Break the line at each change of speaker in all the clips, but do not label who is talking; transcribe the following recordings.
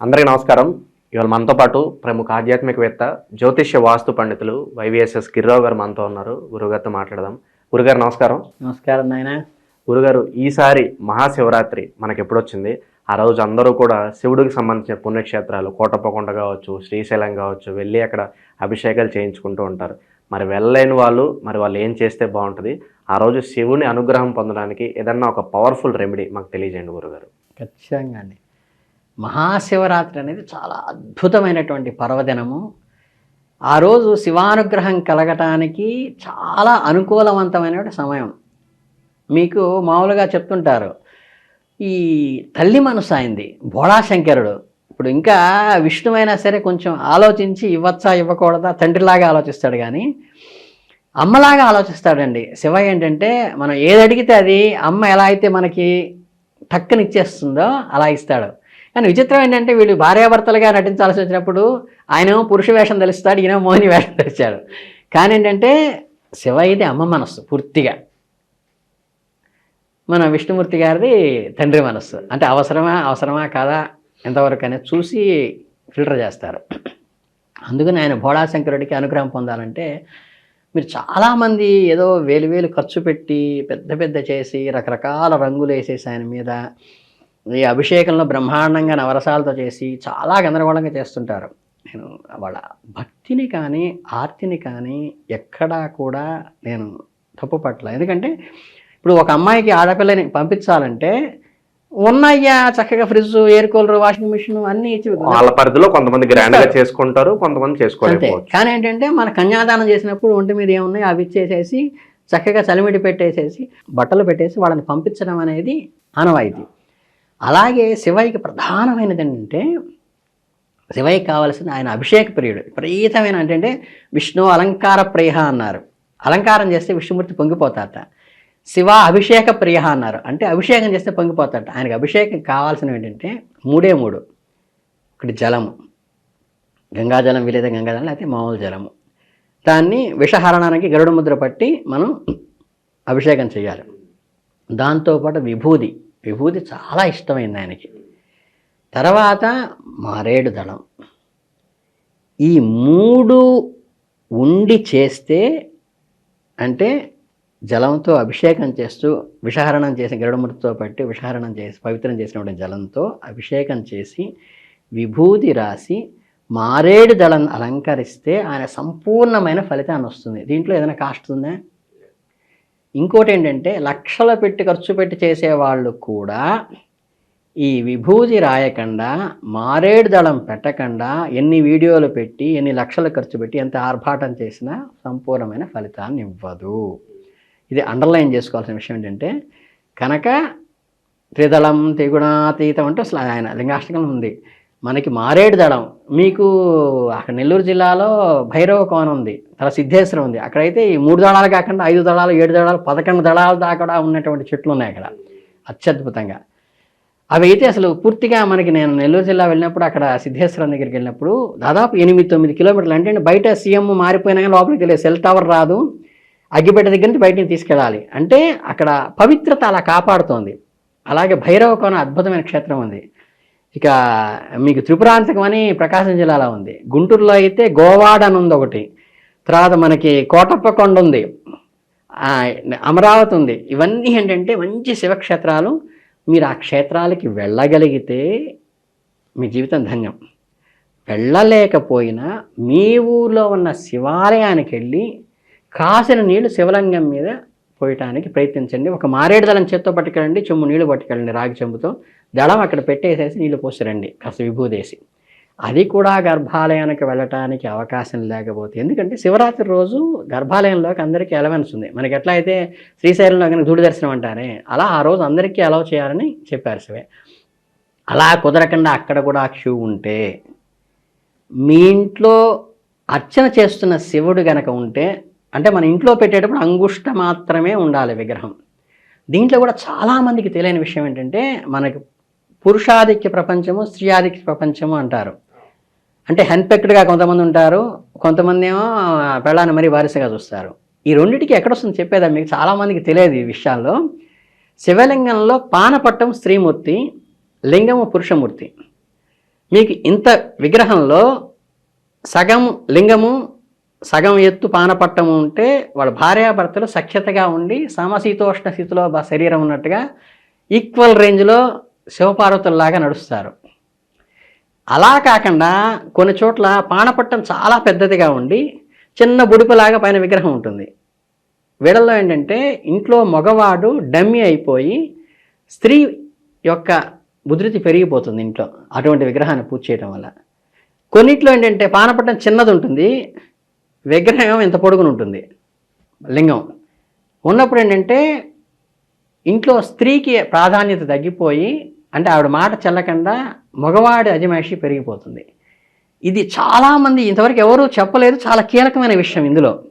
అందరికీ నమస్కారం. ఇవాళ మనతో పాటు ప్రముఖ ఆధ్యాత్మికవేత్త జ్యోతిష్య వాస్తు పండితులు వైవిఎస్ఎస్ గిరిరావు గారు మనతో ఉన్నారు. గురుగారితో మాట్లాడదాం. గురుగారు నమస్కారం.
నమస్కారం నాయన.
గురుగారు ఈసారి మహాశివరాత్రి మనకి ఎప్పుడు వచ్చింది ఆ రోజు అందరూ కూడా శివుడికి సంబంధించిన పుణ్యక్షేత్రాలు కోటప్పకొండ కావచ్చు శ్రీశైలం కావచ్చు వెళ్ళి అక్కడ అభిషేకాలు చేయించుకుంటూ ఉంటారు. మరి వెళ్ళలేని వాళ్ళు మరి వాళ్ళు ఏం చేస్తే బాగుంటుంది? ఆ రోజు శివుని అనుగ్రహం పొందడానికి ఏదన్నా ఒక పవర్ఫుల్ రెమెడీ మాకు తెలియజేయండి గురుగారు
ఖచ్చితంగా అండి. మహాశివరాత్రి అనేది చాలా అద్భుతమైనటువంటి పర్వదినము. ఆ రోజు శివానుగ్రహం కలగటానికి చాలా అనుకూలవంతమైనటువంటి సమయం. మీకు మామూలుగా చెప్తుంటారు ఈ తల్లి మనసు అయింది భోళాశంకరుడు ఇప్పుడు ఇంకా విష్ణువైనా సరే కొంచెం ఆలోచించి ఇవ్వచ్చా ఇవ్వకూడదా తండ్రిలాగా ఆలోచిస్తాడు కానీ అమ్మలాగా ఆలోచిస్తాడండి. శివ ఏంటంటే మనం ఏది అడిగితే అది అమ్మ ఎలా అయితే మనకి టక్కనిచ్చేస్తుందో అలా ఇస్తాడు. కానీ విచిత్రం ఏంటంటే వీళ్ళు భార్యాభర్తలుగా నటించాల్సి వచ్చినప్పుడు ఆయన పురుష వేషం తెలుస్తాడు ఈయన మోహిని వేషం తెలిచాడు కానీ ఏంటంటే శివయ్యది అమ్మ మనస్సు పూర్తిగా. మన విష్ణుమూర్తి గారిది తండ్రి మనస్సు. అంటే అవసరమా అవసరమా కాదా ఎంతవరకు అనేది చూసి ఫిల్టర్ చేస్తారు. అందుకని ఆయన భోళాశంకరుడికి అనుగ్రహం పొందాలంటే మీరు చాలామంది ఏదో వేలు వేలు ఖర్చు పెట్టి పెద్ద పెద్ద చేసి రకరకాల రంగులు వేసేసి ఆయన మీద ఈ అభిషేకంలో బ్రహ్మాండంగా నవరసాలతో చేసి చాలా గందరగోళంగా చేస్తుంటారు. నేను వాళ్ళ భక్తిని కానీ ఆర్తిని కానీ ఎక్కడా కూడా నేను తప్పు పట్ల ఎందుకంటే ఇప్పుడు ఒక అమ్మాయికి ఆడపిల్లని పంపించాలంటే ఉన్నయ్యా చక్కగా fridge air cooler washing machine అన్నీ ఇచ్చి
వాళ్ళ పరిధిలో కొంతమంది గ్రాండ్గా చేసుకుంటారు కొంతమంది చేసుకోలేకపోవచ్చు.
కానీ ఏంటంటే మన కన్యాదానం చేసినప్పుడు ఒంటి మీద ఏమున్నాయి అవి ఇచ్చేసేసి చక్కగా చలిమిడి పెట్టేసేసి బట్టలు పెట్టేసి వాళ్ళని పంపించడం అనేది ఆనవాయితీ. అలాగే శివయ్యకి ప్రధానమైనది ఏంటంటే శివయ్యకి కావాల్సిన ఆయన అభిషేక ప్రియుడు. విపరీతమైన అంటే విష్ణు అలంకార ప్రియ అన్నారు. అలంకారం చేస్తే విష్ణుమూర్తి పొంగిపోతారట. శివ అభిషేక ప్రియ అన్నారు. అంటే అభిషేకం చేస్తే పొంగిపోతారట. ఆయనకి అభిషేకం కావాల్సినవి ఏంటంటే మూడే మూడు. ఒకటి జలము. గంగాజలం వీలైతే గంగాజలం లేకపోతే మామూలు జలము. దాన్ని విషహరణానికి గరుడ ముద్ర పట్టి మనం అభిషేకం చేయాలి. దాంతోపాటు విభూది విభూది చాలా ఇష్టమైంది ఆయనకి. తర్వాత మారేడు దళం. ఈ మూడు ఉండి చేస్తే అంటే జలంతో అభిషేకం చేస్తూ విషహరణం చేసి గరుడముడితో పట్టి విషహరణం చేసి పవిత్రం చేసినటువంటి జలంతో అభిషేకం చేసి విభూతి రాసి మారేడు దళం అలంకరిస్తే ఆయన సంపూర్ణమైన ఫలితాన్ని వస్తుంది. దీంట్లో ఏదైనా కాస్ట్ ఉందా? ఇంకోటి ఏంటంటే లక్షల పెట్టి ఖర్చు పెట్టి చేసేవాళ్ళు కూడా ఈ విభూతి రాయకుండా మారేడు దళం పెట్టకుండా ఎన్ని వీడియోలు పెట్టి ఎన్ని లక్షలు ఖర్చు పెట్టి ఎంత ఆర్భాటం చేసినా సంపూర్ణమైన ఫలితాన్ని ఇవ్వదు. ఇది అండర్లైన్ చేసుకోవాల్సిన విషయం ఏంటంటే కనుక త్రిదళం త్రిగుణాతీతం అంటే అసలు ఆయన లింగాష్టకం ఉంది. మనకి మారేడు దళం మీకు అక్కడ నెల్లూరు జిల్లాలో భైరవ కోన ఉంది. తర్వాత సిద్ధేశ్వరం ఉంది. అక్కడైతే ఈ మూడు దళాలు కాకుండా ఐదు దళాలు ఏడు దళాలు పదకొండు దళాల దాకా కూడా ఉన్నటువంటి చెట్లు ఉన్నాయి అక్కడ. అత్యద్భుతంగా. అవి అయితే అసలు పూర్తిగా మనకి నేను నెల్లూరు జిల్లా వెళ్ళినప్పుడు అక్కడ సిద్ధేశ్వరం దగ్గరికి వెళ్ళినప్పుడు దాదాపు ఎనిమిది తొమ్మిది కిలోమీటర్లు అంటే బయట సీఎం మారిపోయినా కానీ లోపలికి తెలియదు సెల్ టవర్ రాదు. అగ్గిపెట్ట దగ్గర నుంచి బయటికి తీసుకెళ్ళాలి. అంటే అక్కడ పవిత్రత అలా కాపాడుతోంది. అలాగే భైరవ కోన అద్భుతమైన క్షేత్రం ఉంది. ఇక మీకు త్రిపురాంతకం అని ప్రకాశం జిల్లాలో ఉంది. గుంటూరులో అయితే గోవాడ అని ఉంది ఒకటి. తర్వాత మనకి కోటప్పకొండ ఉంది. అమరావతి ఉంది. ఇవన్నీ ఏంటంటే మంచి శివక్షేత్రాలు. మీరు ఆ క్షేత్రాలకి వెళ్ళగలిగితే మీ జీవితం ధన్యం. వెళ్ళలేకపోయినా మీ ఊర్లో ఉన్న శివాలయానికి వెళ్ళి కాసిన నీళ్ళు శివలింగం మీద పోయటానికి ప్రయత్నించండి. ఒక మారేడు దళం చేత్తో పట్టుకెళ్ళండి చెమ్ము నీళ్ళు పట్టుకెళ్ళండి రాగి చెంబుతో. దళం అక్కడ పెట్టేసేసి నీళ్ళు పోసిరండి కాస్త విభూదేసి. అది కూడా గర్భాలయానికి వెళ్ళటానికి అవకాశం లేకపోతే ఎందుకంటే శివరాత్రి రోజు గర్భాలయంలోకి అందరికీ అలవెన్స్ ఉంది. మనకి ఎట్లా అయితే శ్రీశైలంలో కనుక దూడి దర్శనం అంటారే అలా ఆ రోజు అందరికీ అలౌ చేయాలని చెప్పారు శివే. అలా కుదరకుండా అక్కడ కూడా క్యూ ఉంటే మీ ఇంట్లో అర్చన చేస్తున్న శివుడు గనక ఉంటే అంటే మన ఇంట్లో పెట్టేటప్పుడు అంగుష్ట మాత్రమే ఉండాలి విగ్రహం. దీంట్లో కూడా చాలామందికి తెలియని విషయం ఏంటంటే మనకి పురుషాధిక్య ప్రపంచము స్త్రీయాధిక్య ప్రపంచము అంటారు. అంటే హెన్పెక్డ్గా కొంతమంది ఉంటారు కొంతమంది ఏమో పెళ్ళాన్ని మరీ వారసుగా చూస్తారు. ఈ రెండింటికి ఎక్కడొస్తుంది చెప్పేదా మీకు చాలామందికి తెలియదు ఈ విషయాల్లో. శివలింగంలో పానపట్టం స్త్రీమూర్తి లింగము పురుషమూర్తి. మీకు ఇంత విగ్రహంలో సగం లింగము సగం ఎత్తు పానపట్టము ఉంటే వాళ్ళ భార్యాభర్తలు సఖ్యతగా ఉండి సమశీతోష్ణ స్థితిలో శరీరం ఉన్నట్టుగా ఈక్వల్ రేంజ్లో శివపార్వతుల్లాగా నడుస్తారు. అలా కాకుండా కొన్ని చోట్ల పానపట్టం చాలా పెద్దదిగా ఉండి చిన్న బుడిపలాగా పైన విగ్రహం ఉంటుంది. వీళ్ళల్లో ఏంటంటే ఇంట్లో మగవాడు డమ్మి అయిపోయి స్త్రీ యొక్క ఉధృతి పెరిగిపోతుంది ఇంట్లో అటువంటి విగ్రహాన్ని పూజ చేయడం వల్ల. కొన్నిట్లో ఏంటంటే పానపట్టం చిన్నది ఉంటుంది. విగ్రహం ఇంత పొడుగును ఉంటుంది. లింగం. ఉన్నప్పుడు ఏంటంటే ఇంట్లో స్త్రీకి ప్రాధాన్యత తగ్గిపోయి అంటే ఆవిడ మాట చెల్లకుండా మగవాడి అజమాయిషి పెరిగిపోతుంది. ఇది చాలామంది ఇంతవరకు ఎవరూ చెప్పలేదు చాలా కీలకమైన విషయం ఇందులో.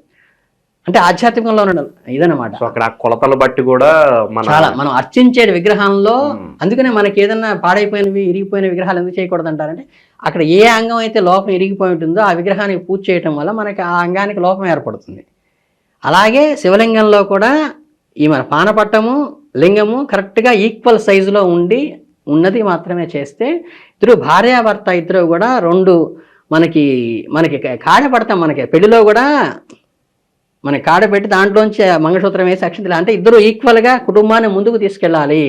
అంటే ఆధ్యాత్మికంలో ఉన్న ఇదన్నమాట.
సో అక్కడ కొలతలు బట్టి కూడా
చాలా మనం అర్చించే విగ్రహంలో అందుకనే మనకి ఏదన్నా పాడైపోయినవి ఇరిగిపోయిన విగ్రహాలు ఎందుకు చేయకూడదు అంటారంటే అక్కడ ఏ అంగం అయితే లోపం ఇరిగిపోయి ఉంటుందో ఆ విగ్రహానికి పూజ చేయటం వల్ల మనకి ఆ అంగానికి లోపం ఏర్పడుతుంది. అలాగే శివలింగంలో కూడా ఈ మన పానపట్టము లింగము కరెక్ట్గా ఈక్వల్ సైజులో ఉండి ఉన్నది మాత్రమే చేస్తే ఇద్దరు భార్యాభర్త ఇద్దరు కూడా రెండు మనకి మనకి కాడ పడతాం మనకి. పెళ్ళిలో కూడా మనకి కాడ పెట్టి దాంట్లోంచి మంగళసూత్రం వేసి అక్షంతలు అంటే ఇద్దరు ఈక్వల్గా కుటుంబాన్ని ముందుకు తీసుకెళ్ళాలి.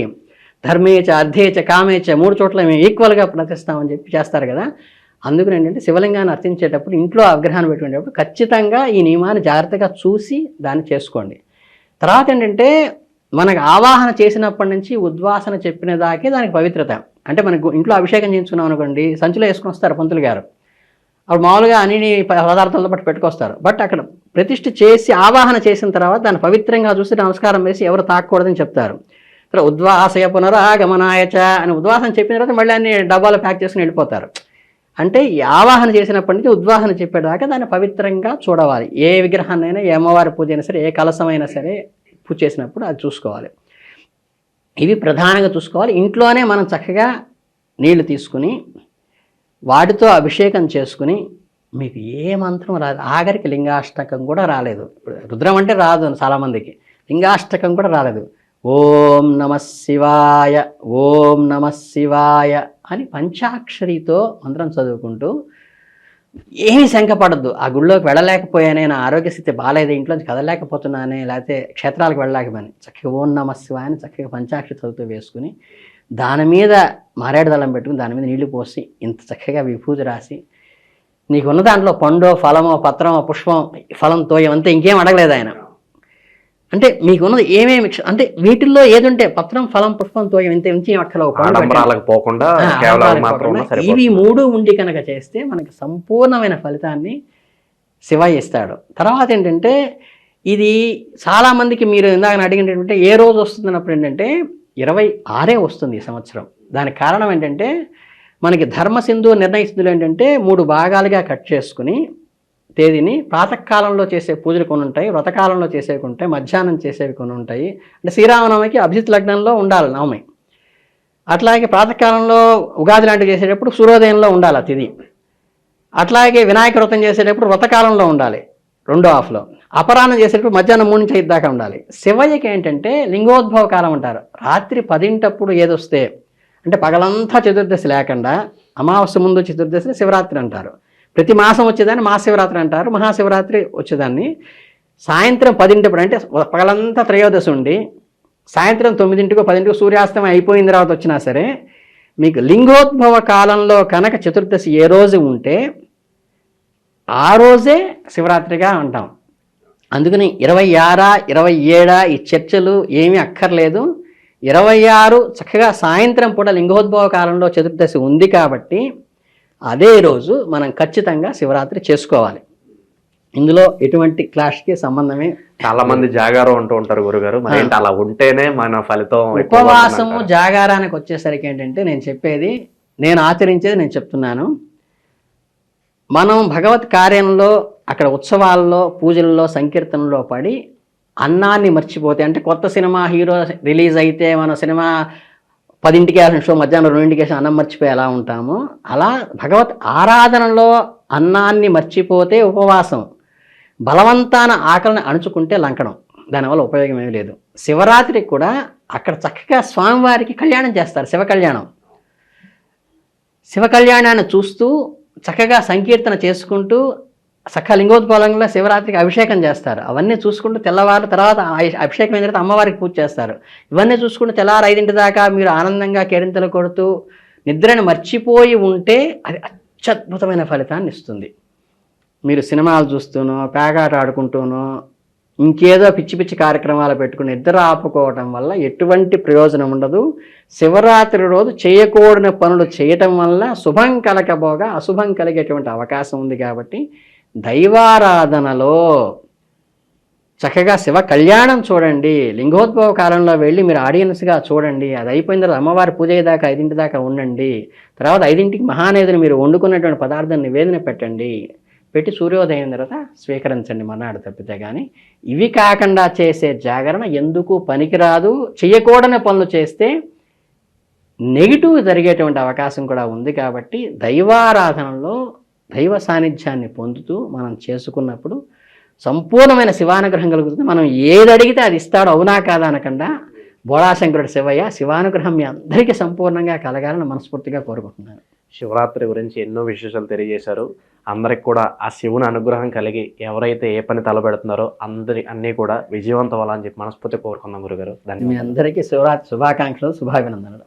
ధర్మేచ అర్ధేచ కామేచ మూడు చోట్ల మేము ఈక్వల్గా ప్రతిస్తామని చెప్పి చేస్తారు కదా. అందుకని ఏంటంటే శివలింగాన్ని అర్చించేటప్పుడు ఇంట్లో ఆ విగ్రహాన్ని పెట్టుకునేటప్పుడు ఖచ్చితంగా ఈ నియమాన్ని జాగ్రత్తగా చూసి దాన్ని చేసుకోండి. తర్వాత ఏంటంటే మనకు ఆవాహన చేసినప్పటి నుంచి ఉద్వాసన చెప్పిన దాకే దానికి పవిత్రత. అంటే మనకు ఇంట్లో అభిషేకం చేయించుకున్నాం అనుకోండి సంచిలో వేసుకొని వస్తారు పంతులు గారు. అప్పుడు మామూలుగా అన్ని పదార్థాలతో పాటు పెట్టుకొస్తారు. బట్ అక్కడ ప్రతిష్ఠ చేసి ఆవాహన చేసిన తర్వాత దాన్ని పవిత్రంగా చూసి నమస్కారం వేసి ఎవరు తాకూడదని చెప్తారు. తర్వాత ఉద్వాసయ పునరాగమనాయచ అని ఉద్వాసన చెప్పిన తర్వాత మళ్ళీ అన్ని డబ్బాలు ప్యాక్ చేసుకుని వెళ్ళిపోతారు. అంటే ఈ ఆవాహన చేసినప్పటి నుంచి ఉద్వాసన చెప్పేదాకా దాన్ని పవిత్రంగా చూడవాలి. ఏ విగ్రహాన్నైనా ఏ అమ్మవారి పూజ అయినా సరే ఏ కలసమైనా సరే పూజ చేసినప్పుడు అది చూసుకోవాలి. ఇవి ప్రధానంగా చూసుకోవాలి. ఇంట్లోనే మనం చక్కగా నీళ్ళు తీసుకుని వాటితో అభిషేకం చేసుకుని మీకు ఏ మంత్రం రాదు. ఆఖరికి లింగాష్టకం కూడా రాలేదు. రుద్రం అంటే రాదు చాలామందికి. లింగాష్టకం కూడా రాలేదు. ఓం నమ శివాయ ఓం నమ శివాయ అని పంచాక్షరితో మంత్రం చదువుకుంటూ ఏమీ శంకపడద్దు. ఆ గుళ్ళోకి వెళ్ళలేకపోయానే నా ఆరోగ్య స్థితి బాగాలేదు ఇంట్లోంచి కదలేకపోతున్నానే లేకపోతే క్షేత్రాలకు వెళ్ళలేకపోయాను. చక్కగా ఓం నమ శివాయని చక్కగా పంచాక్షరి చదువుతూ వేసుకుని దాని మీద మారేడు దళం పెట్టుకుని దాని మీద నీళ్ళు పోసి ఇంత చక్కగా విభూతి రాసి నీకున్న దాంట్లో పండో ఫలమో పత్రమో పుష్పం ఫలం తోయం అంతే ఇంకేం అడగలేదు ఆయన. అంటే మీకున్నది ఏమేమి అంటే వీటిల్లో ఏదుంటే పత్రం ఫలం పుష్పం తోయం ఇంత
పోకుండా ఉన్నా
ఇవి మూడు ఉండి కనుక చేస్తే మనకి సంపూర్ణమైన ఫలితాన్ని శివ ఇస్తాడు. తర్వాత ఏంటంటే ఇది చాలా మందికి మీరు ఇందాక అడిగినటువంటి ఏ రోజు వస్తుందన్నప్పుడు ఏంటంటే ఇరవై ఆరే వస్తుంది ఈ సంవత్సరం. దానికి కారణం ఏంటంటే మనకి ధర్మసింధు నిర్ణయిస్తులు ఏంటంటే మూడు భాగాలుగా కట్ చేసుకుని తేదీని ప్రాతకాలంలో చేసే పూజలు కొన్ని ఉంటాయి వ్రతకాలంలో చేసేవి కొన్ని ఉంటాయి మధ్యాహ్నం చేసేవి కొన్ని ఉంటాయి. అంటే శ్రీరామనవమికి అభిజిత్ లగ్నంలో ఉండాలి నవమి. అట్లాగే ప్రాతకాలంలో ఉగాది లాంటివి చేసేటప్పుడు సూర్యోదయంలో ఉండాలి తిది. అట్లాగే వినాయక వ్రతం చేసేటప్పుడు వ్రతకాలంలో ఉండాలి రెండో హాఫ్లో. అపరాహ్నం చేసేటప్పుడు మధ్యాహ్నం మూడు నుంచి ఐదు దాకా ఉండాలి. శివయ్యకి ఏంటంటే లింగోద్భవ కాలం అంటారు. రాత్రి పదింటప్పుడు ఏదొస్తే అంటే పగలంతా చతుర్దశి లేకుండా అమావాస్య ముందు చతుర్దశిని శివరాత్రి అంటారు. ప్రతి మాసం వచ్చేదాన్ని మహాశివరాత్రి అంటారు. మహాశివరాత్రి వచ్చేదాన్ని సాయంత్రం పదింటిప్పుడు అంటే పగలంతా త్రయోదశి ఉండి సాయంత్రం తొమ్మిదింటికో పదింటికో సూర్యాస్తమయం అయిపోయిన తర్వాత వచ్చినా సరే మీకు లింగోద్భవ కాలంలో కనుక చతుర్దశి ఏ రోజు ఉంటే ఆ రోజే శివరాత్రిగా ఉంటాం అందుకని ఇరవై ఆరా ఇరవై ఏడా ఈ చర్చలు ఏమీ అక్కర్లేదు. ఇరవై ఆరు చక్కగా సాయంత్రం పూట లింగోద్భవ కాలంలో చతుర్దశి ఉంది కాబట్టి అదే రోజు మనం ఖచ్చితంగా శివరాత్రి చేసుకోవాలి. ఇందులో ఎటువంటి క్లాష్కి సంబంధమే
చాలా మంది జాగారం అంటూ ఉంటారు గురుగారు. అలా ఉంటేనే మన ఫలితం
ఉపవాసము? జాగారానికి వచ్చేసరికి ఏంటంటే నేను చెప్పేది నేను ఆచరించేది నేను చెప్తున్నాను. మనం భగవత్ కార్యంలో అక్కడ ఉత్సవాల్లో పూజల్లో సంకీర్తనలో పడి అన్నాన్ని మర్చిపోతే అంటే కొత్త సినిమా హీరో రిలీజ్ అయితే మన సినిమా పదింటికి వేసిన షో మధ్యాహ్నం రెండింటికి వేసిన అన్నం మర్చిపోయి ఎలా ఉంటామో? అలా భగవత్ ఆరాధనలో అన్నాన్ని మర్చిపోతే ఉపవాసం బలవంతాన ఆకలిని అణుచుకుంటే లంకడం దానివల్ల ఉపయోగం ఏమీ లేదు. శివరాత్రికి కూడా అక్కడ చక్కగా స్వామివారికి కళ్యాణం చేస్తారు శివ కళ్యాణం. శివ కళ్యాణాన్ని చూస్తూ చక్కగా సంకీర్తన చేసుకుంటూ చక్కగా శివరాత్రికి అభిషేకం చేస్తారు. అవన్నీ చూసుకుంటూ తెల్లవారు తర్వాత అభిషేకం అయిన తర్వాత అమ్మవారికి పూజ చేస్తారు. ఇవన్నీ చూసుకుంటూ తెల్లారు ఐదింటి దాకా మీరు ఆనందంగా కేరింతలు కొడుతూ నిద్రను మర్చిపోయి ఉంటే అది అత్యద్భుతమైన ఫలితాన్ని ఇస్తుంది. మీరు సినిమాలు చూస్తూనో పేగాట ఆడుకుంటూనో ఇంకేదో పిచ్చి పిచ్చి కార్యక్రమాలు పెట్టుకుని నిద్ర ఆపుకోవటం వల్ల ఎటువంటి ప్రయోజనం ఉండదు. శివరాత్రి రోజు చేయకూడని పనులు చేయటం వల్ల శుభం కలగబోగా అశుభం కలిగేటువంటి అవకాశం ఉంది కాబట్టి దైవారాధనలో చక్కగా శివ కళ్యాణం చూడండి. లింగోద్భవ కాలంలో వెళ్ళి మీరు ఆడియన్స్గా చూడండి. అది అయిపోయిన తర్వాత అమ్మవారి పూజ దాకా ఐదింటి దాకా ఉండండి. తర్వాత ఐదింటికి మహానేదిని మీరు వండుకున్నటువంటి పదార్థం నివేదన పెట్టండి. పెట్టి సూర్యోదయం తర్వాత స్వీకరించండి మన్నాడు తప్పితే కానీ ఇవి కాకుండా చేసే జాగరణ ఎందుకు పనికిరాదు? చేయకూడని పనులు చేస్తే నెగిటివ్ జరిగేటువంటి అవకాశం కూడా ఉంది కాబట్టి దైవారాధనలో దైవ సాన్నిధ్యాన్ని పొందుతూ మనం చేసుకున్నప్పుడు సంపూర్ణమైన శివానుగ్రహం కలుగుతుంది. మనం ఏది అడిగితే అది ఇస్తాడు అవునా కాదా అనకుండా బోళాశంకరుడు శివయ్య శివానుగ్రహం మీ అందరికీ సంపూర్ణంగా కలగాలని మనస్ఫూర్తిగా కోరుకుంటున్నాను.
శివరాత్రి గురించి ఎన్నో విశేషాలు తెలియజేశారు. అందరికి కూడా ఆ శివుని అనుగ్రహం కలిగి ఎవరైతే ఏ పని తలపెడుతున్నారో అందరి అన్నీ కూడా విజయవంతం అవ్వాలని చెప్పి మనస్ఫూర్తి కోరుకుందాం గురుగారు.
మీ
ధన్యవాదాలు.
అందరికీ శివరాత్రి శుభాకాంక్షలు శుభాభినందనలు.